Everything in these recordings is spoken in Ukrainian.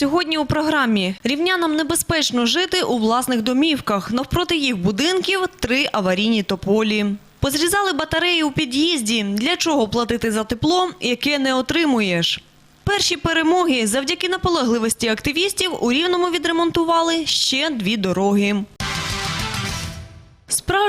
сьогодні у програмі. Рівнянам небезпечно жити у власних домівках. Навпроти їх будинків три аварійні тополі. Позрізали батареї у під'їзді. Для чого платити за тепло, яке не отримуєш? Перші перемоги завдяки наполегливості активістів у Рівному відремонтували ще дві дороги.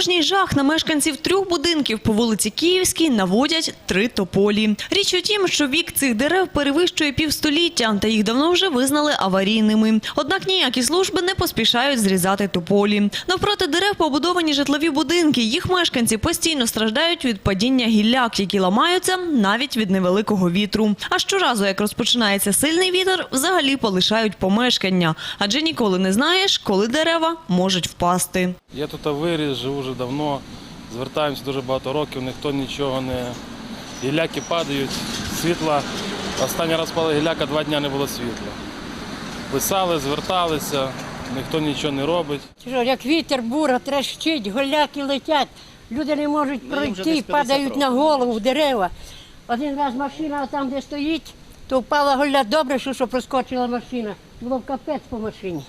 Справжній жах на мешканців трьох будинків по вулиці Київській наводять три тополі. Річ у тім, що вік цих дерев перевищує півстоліття, та їх давно вже визнали аварійними. Однак ніякі служби не поспішають зрізати тополі. Навпроти дерев побудовані житлові будинки. Їх мешканці постійно страждають від падіння гілляк, які ламаються навіть від невеликого вітру. А щоразу, як розпочинається сильний вітер, взагалі полишають помешкання, адже ніколи не знаєш, коли дерева можуть впасти. Я тут виріс, живу вже давно, звертаємося дуже багато років, ніхто нічого не. Гіляки падають, світла. Останній раз пала гіляка, два дні не було світла. Писали, зверталися, ніхто нічого не робить. Що, як вітер, бура, трещить, голяки летять. Люди не можуть пройти, падають на голову в дерева. Один раз машина там, де стоїть, то впала голля. Добре, що, що проскочила машина. Було капець по машині.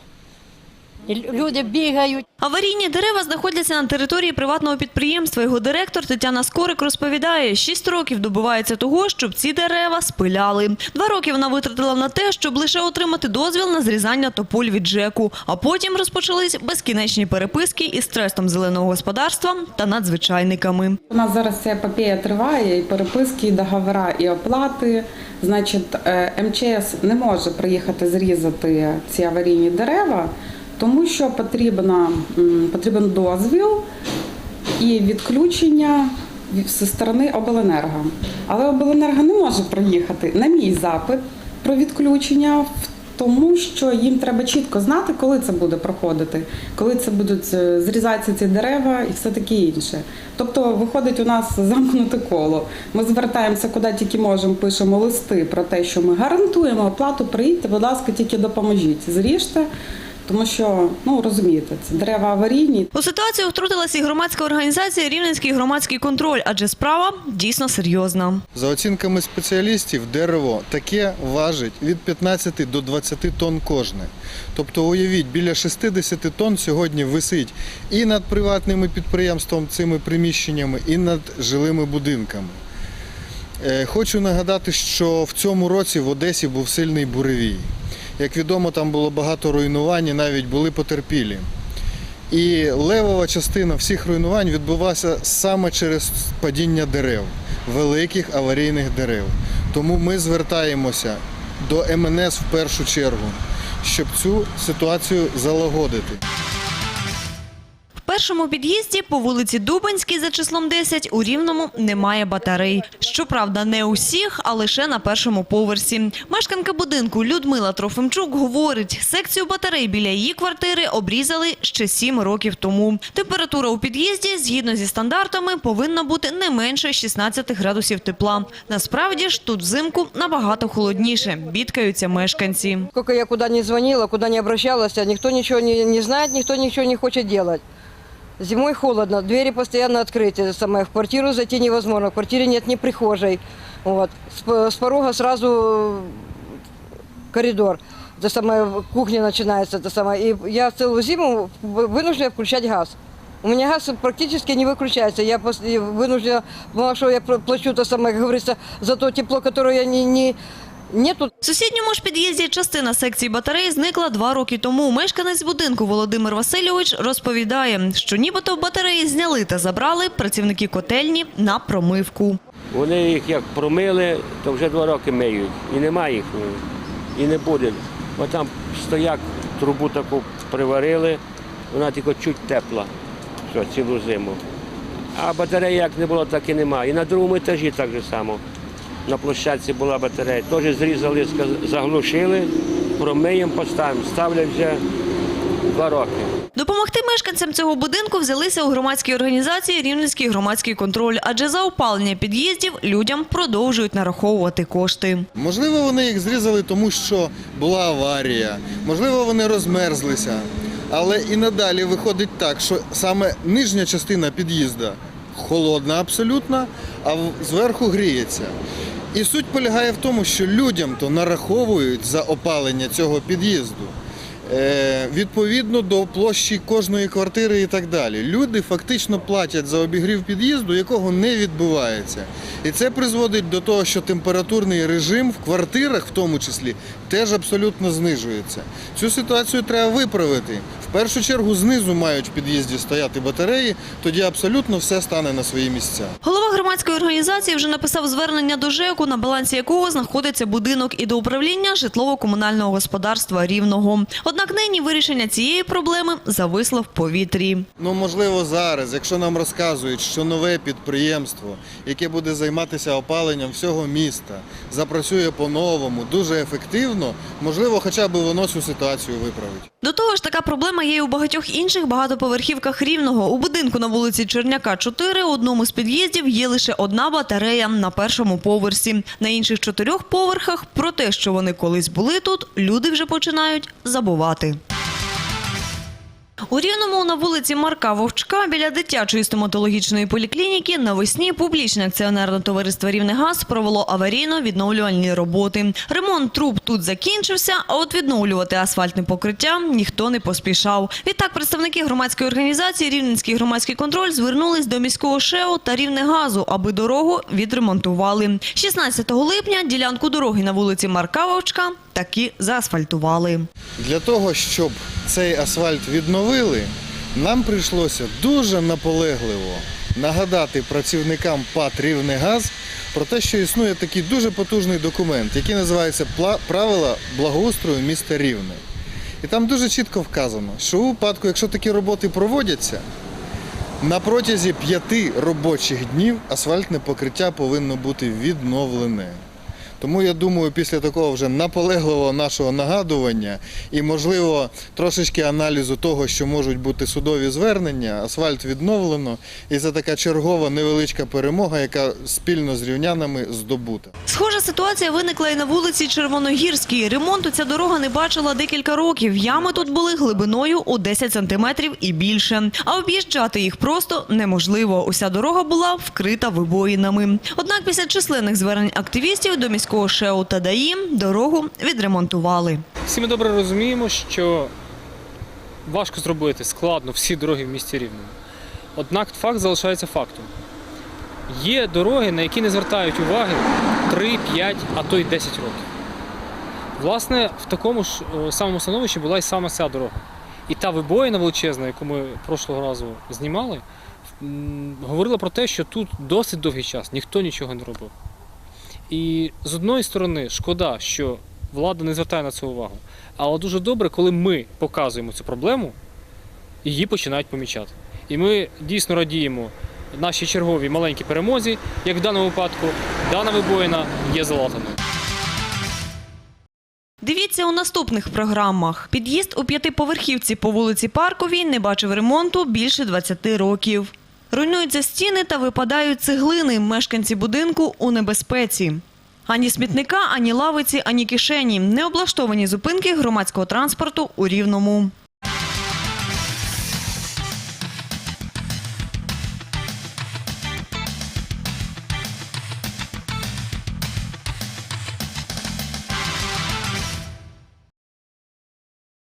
Люди бігають. Аварійні дерева знаходяться на території приватного підприємства. Його директор Тетяна Скорик розповідає, шість років добивається того, щоб ці дерева спиляли. Два роки вона витратила на те, щоб лише отримати дозвіл на зрізання тополь від ЖЕКу. А потім розпочались безкінечні переписки із трестом зеленого господарства та надзвичайниками. У нас зараз ця епопея триває, і переписки, і договори, і оплати. Значить, е, МЧС не може приїхати зрізати ці аварійні дерева, тому що потрібно, м, потрібен дозвіл і відключення від- зі сторони обленерго. Але обленерго не може приїхати на мій запит про відключення. Тому що їм треба чітко знати, коли це буде проходити, коли це будуть е, зрізатися ці дерева і все таке інше. Тобто виходить у нас замкнуте коло. Ми звертаємося куди тільки можемо, пишемо листи про те, що ми гарантуємо оплату, приїдьте, будь ласка, тільки допоможіть. Зріжте, тому що ну розумієте, це дерева аварійні. У ситуацію втрутилася і громадська організація Рівненський громадський контроль, адже справа дійсно серйозна. За оцінками спеціалістів, дерево таке важить від 15 до 20 тонн кожне. Тобто, уявіть, біля 60 тонн сьогодні висить і над приватними підприємством цими приміщеннями, і над жилими будинками. Е, Хочу нагадати, що в цьому році в Одесі був сильний буревій. Як відомо, там було багато руйнувань, і навіть були потерпілі. І левова частина всіх руйнувань відбулася саме через падіння дерев, великих аварійних дерев. Тому ми звертаємося до МНС в першу чергу, щоб цю ситуацію залагодити. Першому під'їзді по вулиці Дубанській за числом 10 у Рівному немає батарей. Щоправда, не усіх, а лише на першому поверсі. Мешканка будинку Людмила Трофимчук говорить, секцію батарей біля її квартири обрізали ще 7 років тому. Температура у під'їзді, згідно зі стандартами, повинна бути не менше 16 градусів тепла. Насправді ж тут взимку набагато холодніше, бідкаються мешканці. Сколько я куда не звонила, куда не обращалась, а никто ничего не, знает, никто ничего не хочет делать. Зимой холодно, двери постоянно открыты. это Самое, в квартиру зайти невозможно, в квартире нет ни прихожей. Вот. С, п- с порога сразу коридор. Это самое, кухня начинается. Это самое. И я целую зиму вы- вынуждена включать газ. У меня газ практически не выключается. Я пос- и вынуждена, потому что я пр- плачу то самое, как говорится, за то тепло, которое я не, не нету В сусідньому ж під'їзді частина секції батареї зникла два роки тому. Мешканець будинку Володимир Васильович розповідає, що нібито батареї зняли та забрали працівники котельні на промивку. Вони їх як промили, то вже два роки миють. І немає їх, ну, і не буде. Бо там стояк, трубу таку приварили, вона тільки чуть тепла, все, цілу зиму. А батареї як не було, так і немає. І на другому етажі так же само. На площадці була батарея. Теж зрізали, заглушили, промиємо, поставимо. Ставлять вже два роки. Допомогти мешканцям цього будинку взялися у громадській організації Рівненський громадський контроль, адже за опалення під'їздів людям продовжують нараховувати кошти. Можливо, вони їх зрізали, тому що була аварія, можливо, вони розмерзлися. Але і надалі виходить так, що саме нижня частина під'їзда холодна абсолютно, а зверху гріється. І суть полягає в тому, що людям то нараховують за опалення цього під'їзду. е, Відповідно до площі кожної квартири і так далі. Люди фактично платять за обігрів під'їзду, якого не відбувається. І це призводить до того, що температурний режим в квартирах, в тому числі, теж абсолютно знижується. Цю ситуацію треба виправити. В першу чергу знизу мають в під'їзді стояти батареї, тоді абсолютно все стане на свої місця. Голова громадської організації вже написав звернення до ЖЕКу, на балансі якого знаходиться будинок і до управління житлово-комунального господарства Рівного. Однак нині вирішення цієї проблеми зависло в повітрі. Ну, можливо, зараз, якщо нам розказують, що нове підприємство, яке буде займатися опаленням всього міста, запрацює по-новому, дуже ефективно, можливо, хоча б воно цю ситуацію виправить. До того ж, така проблема є і у багатьох інших багатоповерхівках Рівного. У будинку на вулиці Черняка, 4, у одному з під'їздів є лише одна батарея на першому поверсі. На інших чотирьох поверхах про те, що вони колись були тут, люди вже починають забувати. У Рівному на вулиці Марка Вовчка біля дитячої стоматологічної поліклініки навесні публічне акціонерне товариство «Рівнегаз» провело аварійно-відновлювальні роботи. Ремонт труб тут закінчився, а от відновлювати асфальтне покриття ніхто не поспішав. Відтак представники громадської організації «Рівненський громадський контроль» звернулись до міського ШЕО та «Рівнегазу», аби дорогу відремонтували. 16 липня ділянку дороги на вулиці Марка Вовчка таки заасфальтували. Для того, щоб цей асфальт відновили, нам прийшлося дуже наполегливо нагадати працівникам ПАТ «Рівнегаз» про те, що існує такий дуже потужний документ, який називається «Пла- Правила благоустрою міста Рівне. І там дуже чітко вказано, що у випадку, якщо такі роботи проводяться, на протязі п'яти робочих днів асфальтне покриття повинно бути відновлене. Тому я думаю, після такого вже наполегливого нашого нагадування і, можливо, трошечки аналізу того, що можуть бути судові звернення, асфальт відновлено, і це така чергова невеличка перемога, яка спільно з рівнянами здобута. Схожа ситуація виникла і на вулиці Червоногірській. Ремонту ця дорога не бачила декілька років. Ями тут були глибиною у 10 сантиметрів і більше. А об'їжджати їх просто неможливо. Уся дорога була вкрита вибоїнами. Однак після численних звернень активістів до міського ШЕУ та дорогу відремонтували. Всі ми добре розуміємо, що важко зробити складно всі дороги в місті Рівному. Однак факт залишається фактом. Є дороги, на які не звертають уваги 3, 5, а то й 10 років. Власне, в такому ж е, самому становищі була і саме ця дорога. І та вибоїна величезна, яку ми прошлого разу знімали, говорила про те, що тут досить довгий час ніхто нічого не робив. І з одної сторони, шкода, що влада не звертає на це увагу. Але дуже добре, коли ми показуємо цю проблему, її починають помічати. І ми дійсно радіємо нашій черговій маленькій перемозі, як в даному випадку, дана вибоїна є залатаною. Дивіться у наступних програмах. Під'їзд у п'ятиповерхівці по вулиці Парковій не бачив ремонту більше 20 років. Руйнуються стіни та випадають цеглини. Мешканці будинку у небезпеці. Ані смітника, ані лавиці, ані кишені. Необлаштовані зупинки громадського транспорту у Рівному.